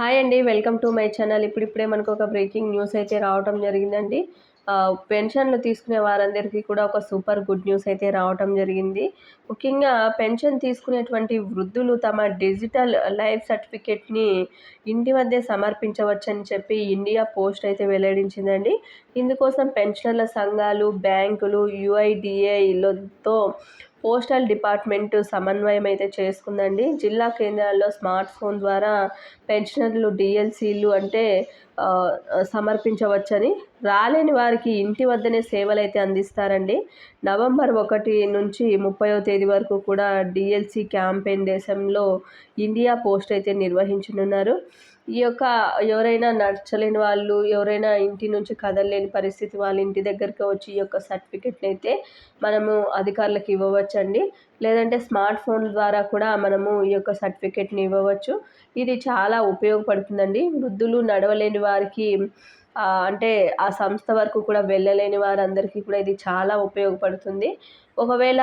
Hi అండి welcome to my channel. ఇప్పుడిప్పుడే మనకు ఒక బ్రేకింగ్ న్యూస్ అయితే రావటం జరిగిందండి. పెన్షన్లు తీసుకునే వారందరికీ కూడా ఒక సూపర్ గుడ్ న్యూస్ అయితే రావటం జరిగింది. ముఖ్యంగా పెన్షన్ తీసుకునేటువంటి వృద్ధులు తమ డిజిటల్ లైఫ్ సర్టిఫికేట్ని ఇంటి మధ్య సమర్పించవచ్చని చెప్పి ఇండియా పోస్ట్ అయితే వెల్లడించిందండి. ఇందుకోసం పెన్షనర్ల సంఘాలు బ్యాంకులు యుఐడిఏలతో పోస్టల్ డిపార్ట్మెంట్ సమన్వయం అయితే చేసుకుందండి. జిల్లా కేంద్రాల్లో స్మార్ట్ ఫోన్ ద్వారా పెన్షనర్లు డిఎల్సీలు అంటే సమర్పించవచ్చని. రాలేని వారికి ఇంటి వద్దనే సేవలు అయితే అందిస్తారండి. నవంబర్ ఒకటి నుంచి ముప్పైవ తేదీ వరకు కూడా డిఎల్సి క్యాంపెయిన్ దేశంలో ఇండియా పోస్ట్ అయితే నిర్వహించనున్నారు. ఈ యొక్క ఎవరైనా నడచలేని వాళ్ళు ఎవరైనా ఇంటి నుంచి కదలలేని పరిస్థితి వాళ్ళ ఇంటి దగ్గరికి వచ్చి ఈ యొక్క సర్టిఫికెట్ని అయితే మనము అధికారులకు ఇవ్వవచ్చండి. లేదంటే స్మార్ట్ ఫోన్ ద్వారా కూడా మనము ఈ యొక్క సర్టిఫికెట్ని ఇవ్వవచ్చు. ఇది చాలా ఉపయోగపడుతుందండి. వృద్ధులు నడవలేని వారికి అంటే ఆ సంస్థ వరకు కూడా వెళ్ళలేని వారందరికీ కూడా ఇది చాలా ఉపయోగపడుతుంది. ఒకవేళ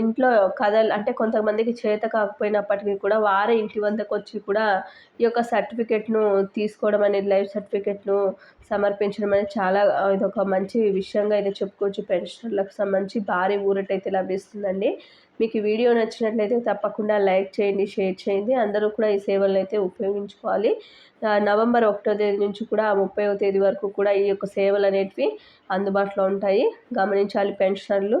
ఇంట్లో కథలు అంటే కొంతమందికి చేత కాకపోయినప్పటికీ కూడా వారే ఇంటి వద్దకు వచ్చి కూడా ఈ యొక్క సర్టిఫికెట్ను తీసుకోవడం అనేది లైఫ్ సర్టిఫికెట్ను సమర్పించడం అనేది చాలా ఇది ఒక మంచి విషయంగా అయితే చెప్పుకోవచ్చు. పెన్షనర్లకు సంబంధించి భారీ ఊరటైతే లభిస్తుందండి. మీకు ఈ వీడియో నచ్చినట్లయితే తప్పకుండా లైక్ చేయండి షేర్ చేయండి. అందరూ కూడా ఈ సేవలను అయితే ఉపయోగించుకోవాలి. నవంబర్ ఒకటో తేదీ నుంచి కూడా ముప్పైవ తేదీ వరకు కూడా ఈ యొక్క సేవలు అనేటివి అందుబాటులో ఉంటాయి. గమనించాలి పెన్షనర్లు.